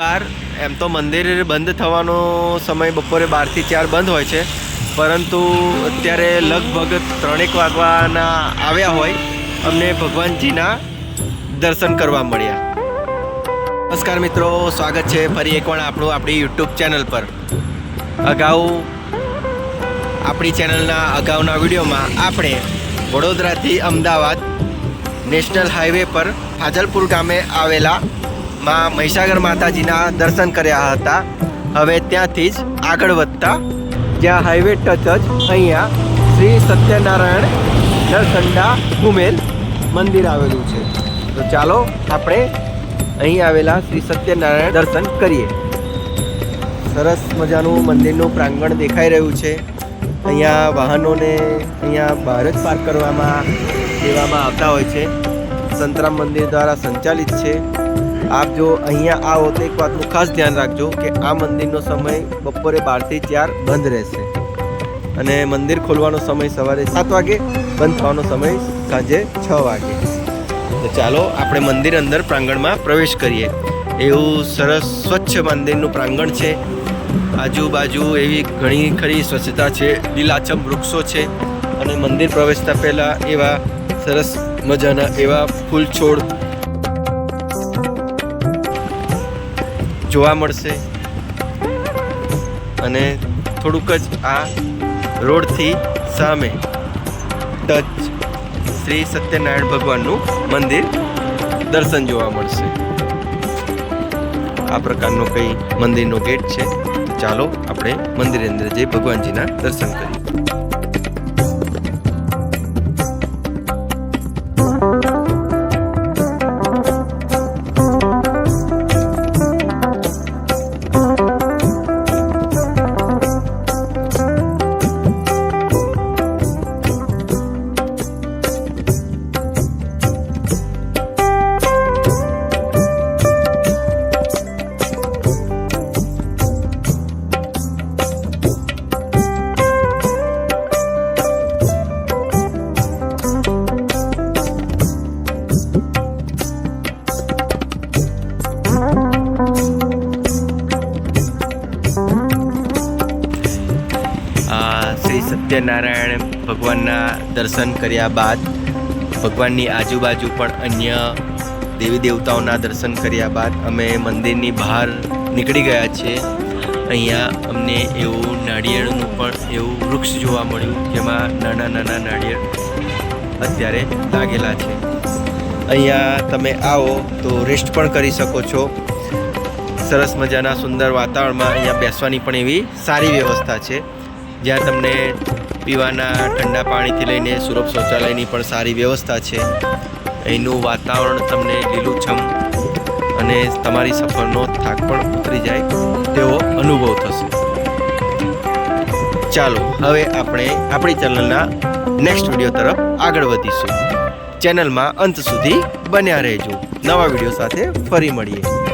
બાર એમ તો મંદિર બંધ થવાનો સમય બપોરે બારથી ચાર બંધ હોય છે. પરંતુ અત્યારે લગભગ ત્રણેક વાગવાના આવ્યા હોય, અમને ભગવાનજીના દર્શન કરવા મળ્યા. નમસ્કાર મિત્રો, સ્વાગત છે ફરી એકવાર આપણું આપણી યુટ્યુબ ચેનલ પર. અગાઉ આપણી ચેનલના અગાઉના વિડીયોમાં આપણે વડોદરાથી અમદાવાદ નેશનલ હાઈવે પર ફાજલપુર ગામે આવેલા માં મહીસાગર માતાજીના દર્શન કર્યા હતા. હવે ત્યાંથી જ આગળ વધતા, જ્યાં હાઈવે ટચ જ અહીંયા શ્રી સત્યનારાયણ દર્શંડા કુમેર મંદિર આવેલું છે. તો ચાલો આપણે અહીં આવેલા શ્રી સત્યનારાયણ દર્શન કરીએ. સરસ મજાનું મંદિરનું પ્રાંગણ દેખાઈ રહ્યું છે. અહીંયા વાહનોને અહીંયા બહાર જ પાર્ક કરવામાં દેવામાં આવતા હોય છે. સંતરામ મંદિર દ્વારા સંચાલિત છે. આપ જો અહીંયા આવો તો એક વાતનું ખાસ ધ્યાન રાખજો કે આ મંદિરનો સમય બપોરે બારથી ચાર બંધ રહેશે. અને મંદિર ખોલવાનો સમય સવારે સાત વાગે, બંધ થવાનો સમય સાંજે છ વાગે. તો ચાલો આપણે મંદિર અંદર પ્રાંગણમાં પ્રવેશ કરીએ. એવું સરસ સ્વચ્છ મંદિરનું પ્રાંગણ છે. આજુબાજુ એવી ઘણી ખરી સ્વચ્છતા છે, લીલાછમ વૃક્ષો છે. અને મંદિર પ્રવેશતા પહેલાં એવા સરસ મજાના એવા ફૂલ છોડ જોવા મળશે. અને થોડુંક જ આ રોડથી સામે ટચ શ્રી સત્યનારાયણ ભગવાનનું મંદિર દર્શન જોવા મળશે. આ પ્રકારનો કંઈ મંદિરનો ગેટ છે. ચાલો આપણે મંદિરની અંદર જઈ ભગવાનજીના દર્શન કરીએ. સત્યનારાયણ ભગવાનના દર્શન કર્યા બાદ ભગવાનની આજુબાજુ પણ અન્ય દેવી દેવતાઓના દર્શન કર્યા બાદ અમે મંદિરની બહાર નીકળી ગયા છીએ. અહીંયા અમને એવું નાળિયેરનું પણ એવું વૃક્ષ જોવા મળ્યું જેમાં નાના નાના નાળિયેર અત્યારે લાગેલા છે. અહીંયા તમે આવો તો રેસ્ટ પણ કરી શકો છો. સરસ મજાના સુંદર વાતાવરણમાં અહીંયા બેસવાની પણ એવી સારી વ્યવસ્થા છે. જ્યાં તમને પીવાના ઠંડા પાણીથી લઈને સુરભ શૌચાલયની પણ સારી વ્યવસ્થા છે. અહીંનું વાતાવરણ તમને લીલુંછમ અને તમારી સફરનો થાક પણ ઉતરી જાય તેવો અનુભવ થશે. ચાલો, હવે આપણે આપણી ચેનલના નેક્સ્ટ વીડિયો તરફ આગળ વધીશું. ચેનલમાં અંત સુધી બન્યા રહેજો. નવા વીડિયો સાથે ફરી મળીએ.